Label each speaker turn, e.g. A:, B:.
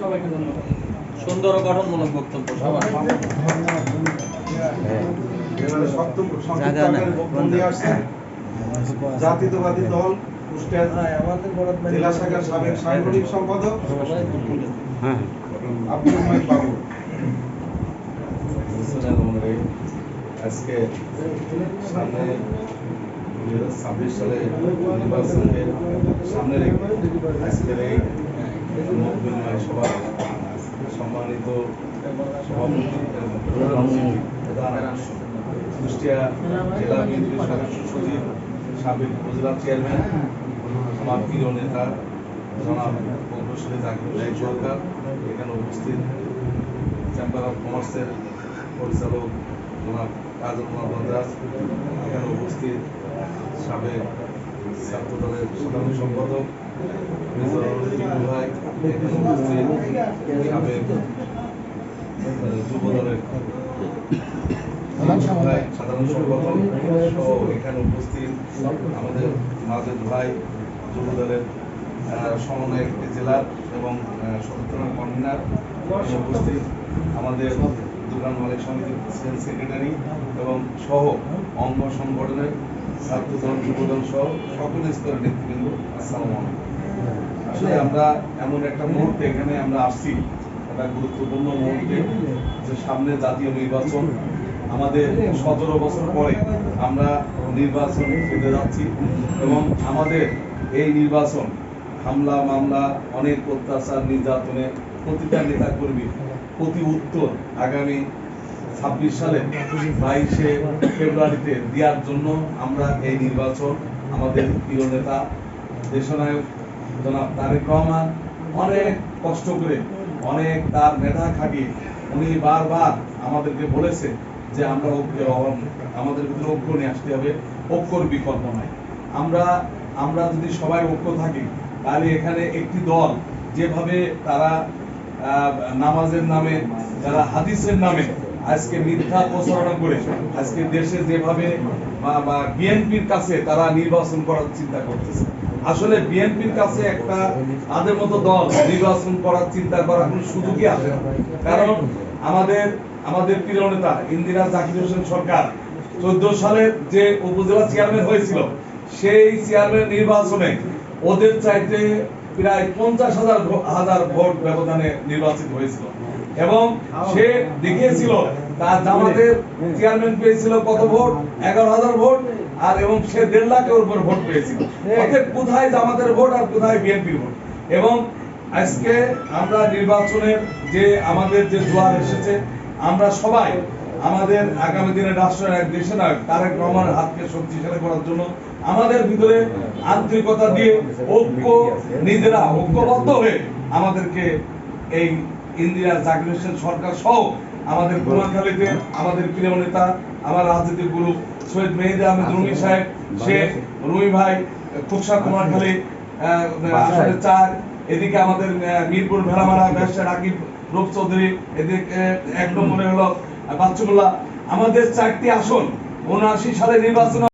A: সবাইকে
B: সুন্দর গঠনমূলক বক্তব্য সবার।
C: নিয়ে আসছেন জাতীয়তাবাদী দল কুষ্টিয়া জেলা শাখার সাবেক সাংগঠনিক সম্পাদক আব্দুল মালিক বাবু।
D: আজকে সামনে দুই হাজার ছাব্বিশ সালে নির্বাচনকে সামনে রেখে আজকের এই সভা, সম্মানিত সভাপতি কুষ্টিয়া জেলা বিএনপির সদস্য সচিব, সাবেক উপজেলা চেয়ারম্যান, আমার প্রিয় নেতা, জনাব কৌশলী জাকির সরকার, এখানে উপস্থিত চেম্বার অফ কমার্সের পরিচালক জনাব কাজল বন্দ্রাজ এখানে উপস্থিত সাবেক ছাত্র দলের সাধারণ সম্পাদক সাবেক যুব দলের সাধারণ এখানে উপস্থিত আমাদের মাজেদ ভাই যুব দলের সমন্বয়ক জেলার এবং সদর কনভেনার উপস্থিত আমাদের দোকান মালিক সমিতির সেক্রেটারি এবং সহ অঙ্গ সংগঠনের ছাত্র দল যুব সহ সকল স্তরের নেতৃবৃন্দ, আসসালামু আসলে আমরা এমন একটা মুহূর্তে এখানে আমরা আসছি, একটা গুরুত্বপূর্ণ মুহূর্তে, যে সামনে জাতীয় নির্বাচন, আমাদের সতেরো বছর পরে আমরা নির্বাচন খেতে যাচ্ছি এবং আমাদের এই নির্বাচন, হামলা, মামলা, অনেক অত্যাচার, নির্যাতনে প্রতিটা নেতা কর্মী প্রতি উত্তর আগামী ছাব্বিশ সালে বাইশে ফেব্রুয়ারিতে দেওয়ার জন্য আমরা এই নির্বাচন আমাদের প্রিয় নেতা, দেশনায়ক জনাব তারেক রহমান অনেক কষ্ট করে, অনেক তার মেধা খাটিয়ে উনি বারবার আমাদেরকে বলেছে যে আমরা ঐক্যের অভাব। আমাদের ভিতরে ঐক্য নিয়ে আসতে হবে, ঐক্যর বিকল্প নাই আমরা আমরা যদি সবাই ঐক্য থাকি, তাহলে এখানে একটি দল যেভাবে তারা নামাজের নামে, যারা হাদিসের নামে আজকে মিথ্যা প্রচারণা করে, আজকে দেশে যেভাবে বিএনপির কাছে তারা নির্বাচন করার চিন্তা করতেছে। আসলে বিএনপির কাছে একটা তাদের মতো দল নির্বাচন করার চিন্তা করার কোনো সুযোগই আছে কারণ আমাদের আমাদের প্রিয় নেতা ইন্দিরা জাকির হোসেন সরকার চোদ্দ সালের যে উপজেলা চেয়ারম্যান হয়েছিল, সেই চেয়ারম্যান নির্বাচনে ওদের চাইতে প্রায় পঞ্চাশ হাজার হাজার ভোট ব্যবধানে নির্বাচিত হয়েছিল। এবং সে দেখিয়েছিল তার জামাতের চেয়ারম্যান পেয়েছিল কত ভোট? এগারো হাজার ভোট, আর এবং সে দেড় লাখের উপর ভোট পেয়েছিল। অতএব কোথায় জামাতের ভোট আর কোথায় বিএনপির ভোট? এবং আজকে আমরা নির্বাচনের যে আমাদের যে জোয়ার এসেছে, আমরা সবাই আমাদের আগামী দিনে রাষ্ট্রের এক দেশে নায়ক তারেক রহমানের হাতকে শক্তিশালী করার জন্য আমাদের ভিতরে আন্তরিকতা দিয়ে ঐক্য, নিজেরা ঐক্যবদ্ধ হয়ে আমাদেরকে এই ইন্দিরা জাকির হোসেন সরকার সহ আমাদের কুমারখালীতে আমাদের প্রিয় নেতা আমার রাজনীতির গুরু সৈয়দ মেহেদি আহমেদ রুমি সাহেব শেখ রুমি ভাই খুকসা কুমারখালী আহ, আসলে চার। এদিকে আমাদের মিরপুর ভেড়ামারা ব্যবসা রাকিব রূপ চৌধুরী এদিকে এক নম্বরে হলো বাচ্চুমুল্লাহ। আমাদের চারটি আসন উনআশি সালে নির্বাচন